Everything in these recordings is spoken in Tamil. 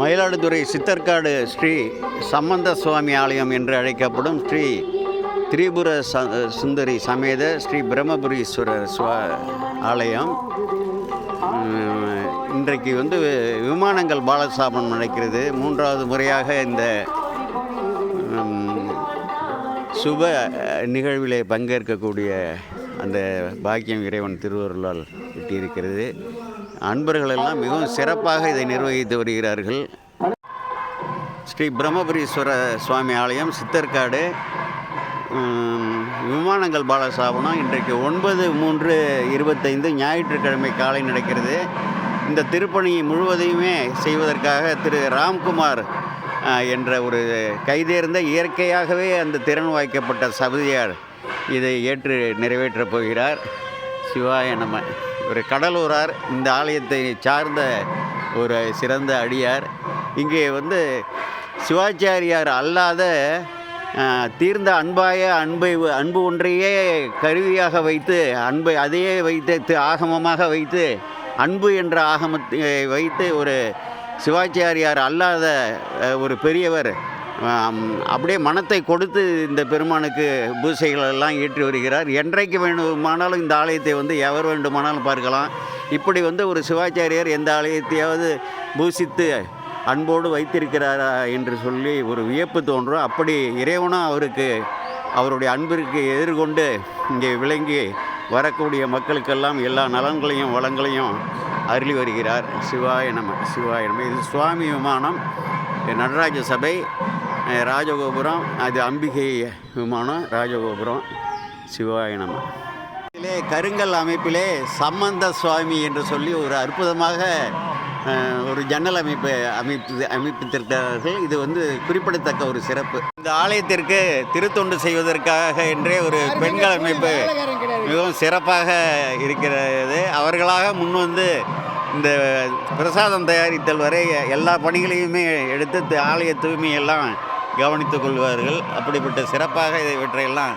மயிலாடுதுறை சித்தர்காடு ஸ்ரீ சம்பந்த சுவாமி ஆலயம் என்று அழைக்கப்படும் ஸ்ரீ திரிபுர ச சுந்தரி சமேத ஸ்ரீ பிரம்மபுரீஸ்வரர் சுவா ஆலயம். இன்றைக்கு வந்து விமானங்கள் பாலஸ்தாபனம் நடக்கிறது. மூன்றாவது முறையாக இந்த சுப நிகழ்விலே பங்கேற்கக்கூடிய அந்த பாக்கியம் இறைவன் திருவருளால் எட்டியிருக்கிறது. அன்பர்களெல்லாம் மிகவும் சிறப்பாக இதை நிர்வகித்து வருகிறார்கள். ஸ்ரீ பிரம்மபுரீஸ்வர சுவாமி ஆலயம் சித்தர்காடு விமானங்கள் பாலசாபனம் இன்றைக்கு ஒன்பது மூன்று இருபத்தைந்து ஞாயிற்றுக்கிழமை காலை நடக்கிறது. இந்த திருப்பணி முழுவதையுமே செய்வதற்காக திரு ராம்குமார் என்ற ஒரு கைதேர்ந்த இயற்கையாகவே அந்த திறன் வாய்க்கப்பட்ட சபதியார் இதை ஏற்று நிறைவேற்றப் போகிறார். சிவாய நம. ஒரு கடலூரார். இந்த ஆலயத்தை சார்ந்த ஒரு சிறந்த அடியார். இங்கே வந்து சிவாச்சாரியார் அல்லாத தீர்ந்த அன்பாய அன்பை அன்பு ஒன்றையே கருவியாக வைத்து அன்பை அதையே வைத்து ஆகமமாக வைத்து அன்பு என்ற ஆகமத்தை வைத்து ஒரு சிவாச்சாரியார் அல்லாத ஒரு பெரியவர். அப்படியே மனத்தை கொடுத்து இந்த பெருமானுக்கு பூசைகள் எல்லாம் ஏற்றி வருகிறார். என்றைக்கு வேண்டுமானாலும் இந்த ஆலயத்தை வந்து எவர் வேண்டுமானாலும் பார்க்கலாம். இப்படி வந்து ஒரு சிவாச்சாரியார் எந்த ஆலயத்தையாவது பூசித்து அன்போடு வைத்திருக்கிறாரா என்று சொல்லி ஒரு வியப்பு தோன்றும். அப்படி இறைவனும் அவருக்கு அவருடைய அன்பிற்கு எதிர்கொண்டு இங்கே விளங்கி வரக்கூடிய மக்களுக்கெல்லாம் எல்லா நலன்களையும் வளங்களையும் அருளி வருகிறார். சிவாய நம சிவாய நம. இது சுவாமி விமானம் நடராஜ சபை. ராஜகோபுரம் அது அம்பிகை விமானம் ராஜகோபுரம் சிவாய நம. இதிலே கருங்கல் அமைப்பிலே சம்பந்த சுவாமி என்று சொல்லி ஒரு அற்புதமாக ஒரு ஜன்னல் அமைப்பு அமைப்பு அமைப்பித்திருக்கிறார்கள். இது வந்து குறிப்பிடத்தக்க ஒரு சிறப்பு. இந்த ஆலயத்திற்கு திருத்தொண்டு செய்வதற்காக என்றே ஒரு பெண்கள் அமைப்பு மிகவும் சிறப்பாக இருக்கிறது. அவர்களாக முன்வந்து இந்த பிரசாதம் தயாரித்தல் வரை எல்லா பணிகளையுமே எடுத்து ஆலய தூய்மையெல்லாம் கவனித்துக் கொள்வார்கள். அப்படிப்பட்ட சிறப்பாக இதை இவற்றையெல்லாம்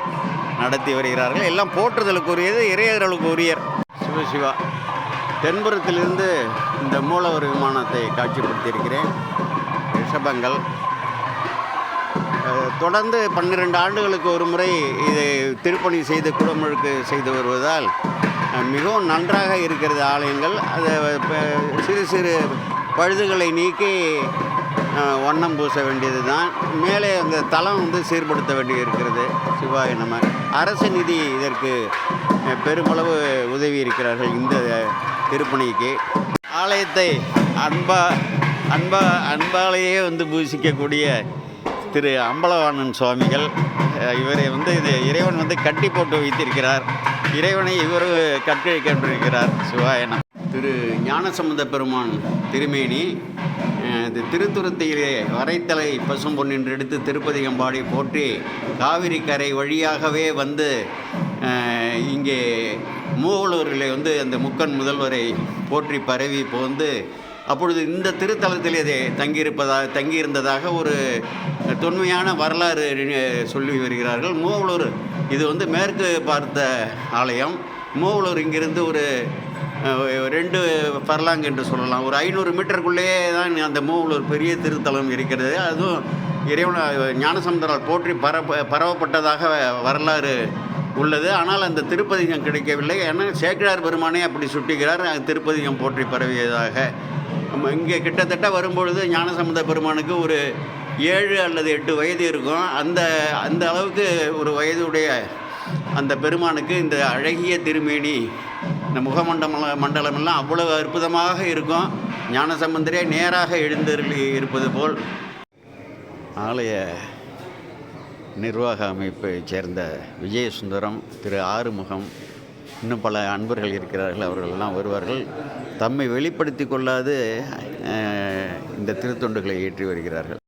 நடத்தி வருகிறார்கள். எல்லாம் போற்றுதலுக்குரியது இறையர்களுக்கு உரியர் சிவ சிவா தென்புறத்திலிருந்து இந்த மூலவர் விமானத்தை காட்சிப்படுத்தியிருக்கிறேன். ரிஷபங்கள். தொடர்ந்து பன்னிரெண்டு ஆண்டுகளுக்கு ஒரு முறை இதை திருப்பணி செய்து குடமுழுக்கு செய்து வருவதால் மிகவும் நன்றாக இருக்கிறது ஆலயங்கள். அதை சிறு சிறு பழுதுகளை நீக்கி ஒன்னம் வண்ணம் பூச வேண்டியது தான் மேலே அந்த தளம் வந்து சீர்படுத்த வேண்டி இருக்கிறது சிவாய நம்ம அரசு நிதி இதற்கு பெருமளவு உதவி இருக்கிறார்கள் இந்த திருப்பணிக்கு. ஆலயத்தை அன்பா அன்பா அன்பாலேயே வந்து பூசிக்கக்கூடிய திரு அம்பலவாணன் சுவாமிகள் இவரை வந்து இது இறைவன் வந்து கட்டி போட்டு வைத்திருக்கிறார். இறைவனை இவர் கட்டி கொண்டிருக்கிறார் சிவாயனம் திரு ஞானசம்பந்த பெருமான் திருமேனி இது திருத்துருத்தியிலே வரைத்தலை பசும்பொன் என்று எடுத்து திருப்பதிகம்பாடி போற்றி காவிரி கரை வழியாகவே வந்து இங்கே மூவலூரில் வந்து அந்த முக்கன் முதல்வரை போற்றி பரவி போந்து அப்பொழுது இந்த திருத்தலத்திலே தங்கியிருப்பதாக தங்கியிருந்ததாக ஒரு தொன்மையான வரலாறு சொல்லி வருகிறார்கள். மூவலூர் இது வந்து மேற்கு பார்த்த ஆலயம். மூவலூர் இங்கிருந்து ஒரு ரெண்டு பர்லாங் என்று சொல்லலாம். ஒரு ஐநூறு மீட்டருக்குள்ளேயே தான் அந்த மூவலூர் பெரிய திருத்தலம் இருக்கிறது. அதுவும் இறைவன ஞானசமுதரால் போற்றி பரப்ப பரவப்பட்டதாக வரலாறு உள்ளது. ஆனால் அந்த திருப்பதிகம் கிடைக்கவில்லை. ஏன்னா சேக்கிழார் பெருமானே அப்படி சுட்டுகிறார். திருப்பதிகம் போற்றி பரவியதாக. நம்ம இங்கே கிட்டத்தட்ட வரும்பொழுது ஞானசம்பந்த பெருமானுக்கு ஒரு ஏழு அல்லது எட்டு வயது இருக்கும். அந்த அந்த அளவுக்கு ஒரு வயதுடைய அந்த பெருமானுக்கு இந்த அழகிய திருமேனி இந்த முகமண்டல மண்டலமெல்லாம் அவ்வளவு அற்புதமாக இருக்கும். ஞானசம்பந்தரே நேராக எழுந்தருளி இருப்பது போல். ஆலய நிர்வாக அமைப்பைச் சேர்ந்த விஜயசுந்தரம் திரு ஆறுமுகம் இன்னும் பல அன்பர்கள் இருக்கிறார்கள் அவர்கள் எல்லாம் வருவார்கள். தம்மை வெளிப்படுத்தி கொள்ளாது இந்த திருத்தொண்டுகளை ஏற்றி வருகிறார்கள்.